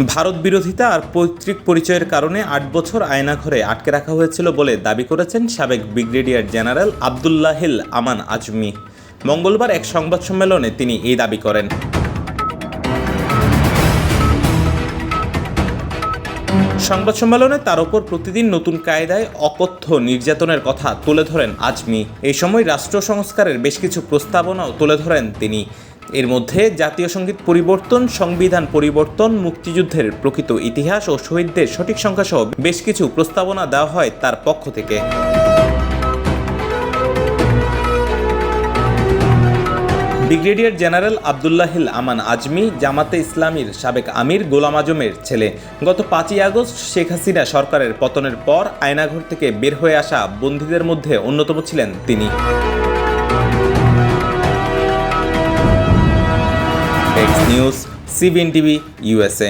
ভারত বিরোধিতা আর পৈতৃক পরিচয়ের কারণে আট বছর আয়নাঘরে আটকে রাখা হয়েছিল বলে দাবি করেছেন সাবেক ব্রিগেডিয়ার জেনারেল আবদুল্লাহিল আমান আজমি। মঙ্গলবার এক সংবাদ সম্মেলনে তিনি এই দাবি করেন। সংবাদ সম্মেলনে তার ওপর প্রতিদিন নতুন কায়দায় অকথ্য নির্যাতনের কথা তুলে ধরেন আজমি। এই সময় রাষ্ট্র সংস্কারের বেশ কিছু প্রস্তাবনাও তুলে ধরেন তিনি। এর মধ্যে জাতীয় সংগীত পরিবর্তন, সংবিধান পরিবর্তন, মুক্তিযুদ্ধের প্রকৃত ইতিহাস ও শহীদদের সঠিক সংখ্যা সহ বেশ কিছু প্রস্তাবনা দেওয়া হয় তার পক্ষ থেকে। ব্রিগেডিয়ার জেনারেল আবদুল্লাহিল আমান আজমি, জামাতে ইসলামীর সাবেক আমির গোলাম আজমের ছেলে। গত পাঁচই আগস্ট শেখ হাসিনা সরকারের পতনের পর আয়নাঘর থেকে বের হয়ে আসা বন্দীদের মধ্যে অন্যতম ছিলেন তিনি। X news CBN TV USA